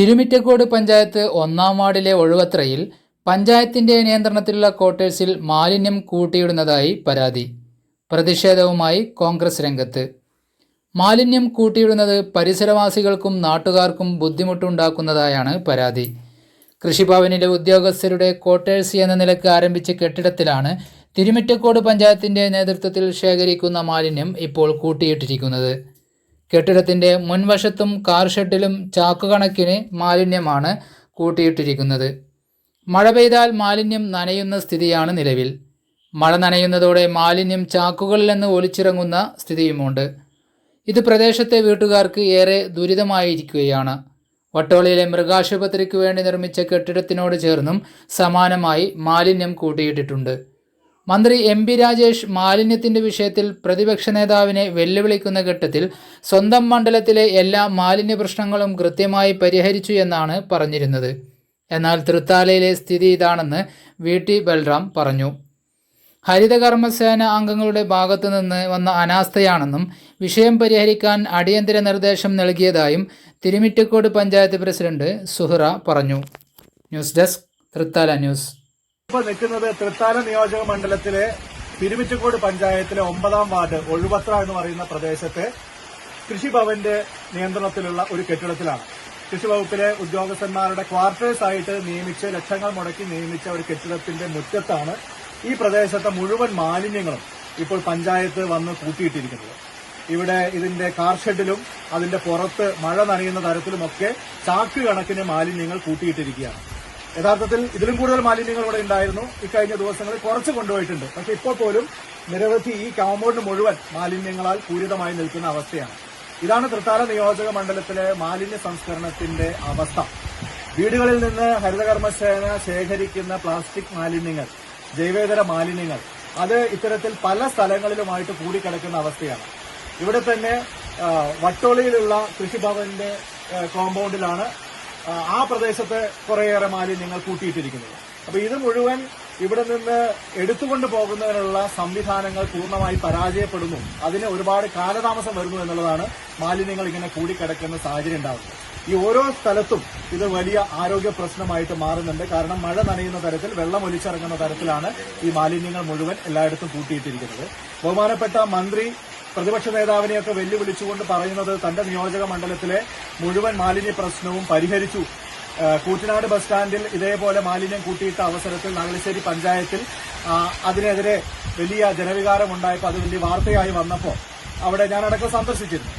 തിരുമിറ്റക്കോട് പഞ്ചായത്ത് ഒന്നാം വാർഡിലെ ഒഴുവത്രയിൽ പഞ്ചായത്തിന്റെ നിയന്ത്രണത്തിലുള്ള ക്വാർട്ടേഴ്സിൽ മാലിന്യം കൂട്ടിയിടുന്നതായി പരാതി. പ്രതിഷേധവുമായി കോൺഗ്രസ് രംഗത്ത്. മാലിന്യം കൂട്ടിയിടുന്നത് പരിസരവാസികൾക്കും നാട്ടുകാർക്കും ബുദ്ധിമുട്ടുണ്ടാക്കുന്നതായാണ് പരാതി. കൃഷിഭവനിലെ ഉദ്യോഗസ്ഥരുടെ ക്വാർട്ടേഴ്സ് എന്ന നിലയ്ക്ക് ആരംഭിച്ച കെട്ടിടത്തിലാണ് തിരുമിറ്റക്കോട് പഞ്ചായത്തിന്റെ നേതൃത്വത്തിൽ ശേഖരിക്കുന്ന മാലിന്യം ഇപ്പോൾ കൂട്ടിയിട്ടിരിക്കുന്നത്. കെട്ടിടത്തിന്റെ മുൻവശത്തും കാർ ഷെഡിലും ചാക്കുകണക്കിന് മാലിന്യമാണ് കൂട്ടിയിട്ടിരിക്കുന്നത്. മഴ പെയ്താൽ മാലിന്യം നനയുന്ന സ്ഥിതിയാണ് നിലവിൽ. മഴ നനയുന്നതോടെ മാലിന്യം ചാക്കുകളിൽ നിന്ന് ഒലിച്ചിറങ്ങുന്ന സ്ഥിതിയുമുണ്ട്. ഇത് പ്രദേശത്തെ വീട്ടുകാർക്ക് ഏറെ ദുരിതമായിരിക്കുകയാണ്. വട്ടോളിയിലെ മൃഗാശുപത്രിക്ക് വേണ്ടി നിർമ്മിച്ച കെട്ടിടത്തിനോട് ചേർന്നും സമാനമായി മാലിന്യം കൂട്ടിയിട്ടിട്ടുണ്ട്. മന്ത്രി എം പി രാജേഷ് മാലിന്യത്തിന്റെ വിഷയത്തിൽ പ്രതിപക്ഷ നേതാവിനെ വെല്ലുവിളിക്കുന്ന ഘട്ടത്തിൽ സ്വന്തം മണ്ഡലത്തിലെ എല്ലാ മാലിന്യ പ്രശ്നങ്ങളും കൃത്യമായി പരിഹരിച്ചു എന്നാണ് പറഞ്ഞിരുന്നത്. എന്നാൽ തൃത്താലയിലെ സ്ഥിതി ഇതാണെന്ന് വി ടി ബൽറാം പറഞ്ഞു. ഹരിതകർമ്മസേന അംഗങ്ങളുടെ ഭാഗത്തു നിന്ന് വന്ന അനാസ്ഥയാണെന്നും വിഷയം പരിഹരിക്കാൻ അടിയന്തര നിർദ്ദേശം നൽകിയതായും തിരുമിറ്റക്കോട് പഞ്ചായത്ത് പ്രസിഡന്റ് സുഹ്റ പറഞ്ഞു. News desk Thrithala news. ഇപ്പോൾ നിൽക്കുന്നത് തൃത്താല നിയോജക മണ്ഡലത്തിലെ തിരുമിറ്റക്കോട് പഞ്ചായത്തിലെ ഒമ്പതാം വാർഡ് ഒഴുവത്ര എന്ന് പറയുന്ന പ്രദേശത്തെ കൃഷിഭവന്റെ നിയന്ത്രണത്തിലുള്ള ഒരു കെട്ടിടത്തിലാണ്. കൃഷിവകുപ്പിലെ ഉദ്യോഗസ്ഥന്മാരുടെ ക്വാർട്ടേഴ്സ് ആയിട്ട് നിയമിച്ച് ലക്ഷങ്ങൾ മുടക്കി നിയമിച്ച ഒരു കെട്ടിടത്തിന്റെ മുറ്റത്താണ് ഈ പ്രദേശത്തെ മുഴുവൻ മാലിന്യങ്ങളും ഇപ്പോൾ പഞ്ചായത്ത് വന്ന് കൂട്ടിയിട്ടിരിക്കുന്നത്. ഇവിടെ ഇതിന്റെ കാർഷെഡിലും അതിന്റെ പുറത്ത് മഴ നനയുന്ന തരത്തിലുമൊക്കെ ചാക്ക് കണക്കിന് മാലിന്യങ്ങൾ കൂട്ടിയിട്ടിരിക്കുകയാണ്. യഥാർത്ഥത്തിൽ ഇതിലും കൂടുതൽ മാലിന്യങ്ങൾ ഇവിടെ ഉണ്ടായിരുന്നു. ഇക്കഴിഞ്ഞ ദിവസങ്ങളിൽ കുറച്ച് കൊണ്ടുപോയിട്ടുണ്ട്. പക്ഷെ ഇപ്പോൾ പോലും നിരവധി ഈ കാമ്പൗണ്ട് മുഴുവൻ മാലിന്യങ്ങളാൽ പൂരിതമായി നിൽക്കുന്ന അവസ്ഥയാണ്. ഇതാണ് തൃത്താല നിയോജക മണ്ഡലത്തിലെ മാലിന്യ സംസ്കരണത്തിന്റെ അവസ്ഥ. വീടുകളിൽ നിന്ന് ഹരിതകർമ്മസേന ശേഖരിക്കുന്ന പ്ലാസ്റ്റിക് മാലിന്യങ്ങൾ ജൈവേതര മാലിന്യങ്ങൾ അത് ഇത്തരത്തിൽ പല സ്ഥലങ്ങളിലുമായിട്ട് കൂടിക്കിടക്കുന്ന അവസ്ഥയാണ്. ഇവിടെ തന്നെ വട്ടോളിയിലുള്ള കൃഷിഭവന്റെ കോമ്പൗണ്ടിലാണ് ആ, പ്രദേശത്തെ കുറേയേറെ മാലിന്യങ്ങൾ കൂട്ടിയിട്ടിരിക്കുന്നത് അപ്പൊ ഇത് മുഴുവൻ ഇവിടെ നിന്ന് എടുത്തുകൊണ്ട് പോകുന്നതിനുള്ള സംവിധാനങ്ങൾ പൂർണമായി പരാജയപ്പെടുന്നു. അതിന് ഒരുപാട് കാലതാമസം വരുന്നു എന്നുള്ളതാണ് മാലിന്യങ്ങൾ ഇങ്ങനെ കൂടിക്കിടക്കുന്ന സാഹചര്യം ഉണ്ടാകുന്നത് ഈ ഓരോ സ്ഥലത്തും ഇത് വലിയ ആരോഗ്യ പ്രശ്നമായിട്ട് മാറുന്നുണ്ട്. കാരണം മഴ നനയുന്ന തരത്തിൽ വെള്ളം ഒലിച്ചിറങ്ങുന്ന തരത്തിലാണ് ഈ മാലിന്യങ്ങൾ മുഴുവൻ എല്ലായിടത്തും കൂട്ടിയിട്ടിരിക്കുന്നത്. ബഹുമാനപ്പെട്ട മന്ത്രി പ്രതിപക്ഷ നേതാവിനെയൊക്കെ വെല്ലുവിളിച്ചുകൊണ്ട് പറയുന്നത് തന്റെ നിയോജക മണ്ഡലത്തിലെ മുഴുവൻ മാലിന്യ പ്രശ്നവും പരിഹരിച്ചു. കൂറ്റനാട് ബസ് സ്റ്റാൻഡിൽ ഇതേപോലെ മാലിന്യം കൂട്ടിയിട്ട അവസരത്തിൽ നാഗലശ്ശേരി പഞ്ചായത്തിൽ അതിനെതിരെ വലിയ ജനവികാരം ഉണ്ടായപ്പോൾ അത് വലിയ വാർത്തയായി വന്നപ്പോൾ അവിടെ ഞാനടക്കം സന്ദർശിച്ചിരുന്നു.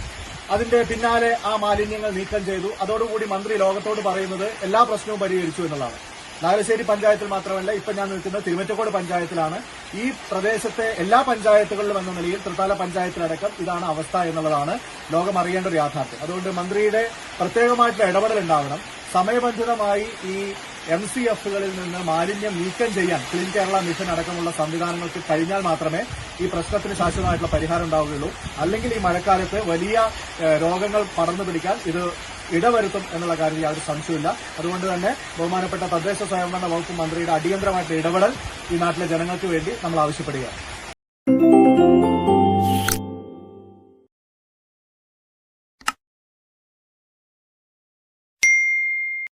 അതിന്റെ പിന്നാലെ ആ മാലിന്യങ്ങൾ നീക്കം ചെയ്തു. അതോടുകൂടി മന്ത്രി ലോകത്തോട് പറയുന്നത് എല്ലാ പ്രശ്നവും പരിഹരിച്ചു എന്നുള്ളതാണ്. നാഗലശ്ശേരി പഞ്ചായത്തിൽ മാത്രമല്ല ഇപ്പൊ ഞാൻ നിൽക്കുന്നത് തിരുവറ്റക്കോട് പഞ്ചായത്തിലാണ്. ഈ പ്രദേശത്തെ എല്ലാ പഞ്ചായത്തുകളിലും എന്ന നിലയിൽ തൃത്താല പഞ്ചായത്തിലടക്കം ഇതാണ് അവസ്ഥ എന്നുള്ളതാണ് ലോകം അറിയേണ്ട ഒരു യാഥാർത്ഥ്യം. അതുകൊണ്ട് മന്ത്രിയുടെ പ്രത്യേകമായിട്ടുള്ള ഇടപെടൽ ഉണ്ടാവണം. സമയബന്ധിതമായി ഈ എം സി എഫുകളിൽ നിന്ന് മാലിന്യം നീക്കം ചെയ്യാൻ ക്ലീൻ കേരള മിഷൻ അടക്കമുള്ള സംവിധാനങ്ങൾക്ക് കഴിഞ്ഞാൽ മാത്രമേ ഈ പ്രശ്നത്തിന് ശാശ്വതമായിട്ടുള്ള പരിഹാരം ഉണ്ടാവുകയുള്ളൂ. അല്ലെങ്കിൽ ഈ മഴക്കാലത്ത് വലിയ രോഗങ്ങൾ പടർന്നു പിടിക്കാൻ ഇത് ഇടവരുത്തും എന്നുള്ള കാര്യത്തിൽ യാതൊരു സംശയമില്ല അതുകൊണ്ട് തന്നെ ബഹുമാനപ്പെട്ട തദ്ദേശ സ്വയംഭരണ വകുപ്പ് മന്ത്രിയുടെ അടിയന്തരമായിട്ടുള്ള ഇടപെടൽ ഈ നാട്ടിലെ ജനങ്ങൾക്ക് വേണ്ടി നമ്മൾ ആവശ്യപ്പെടുകയാണ്.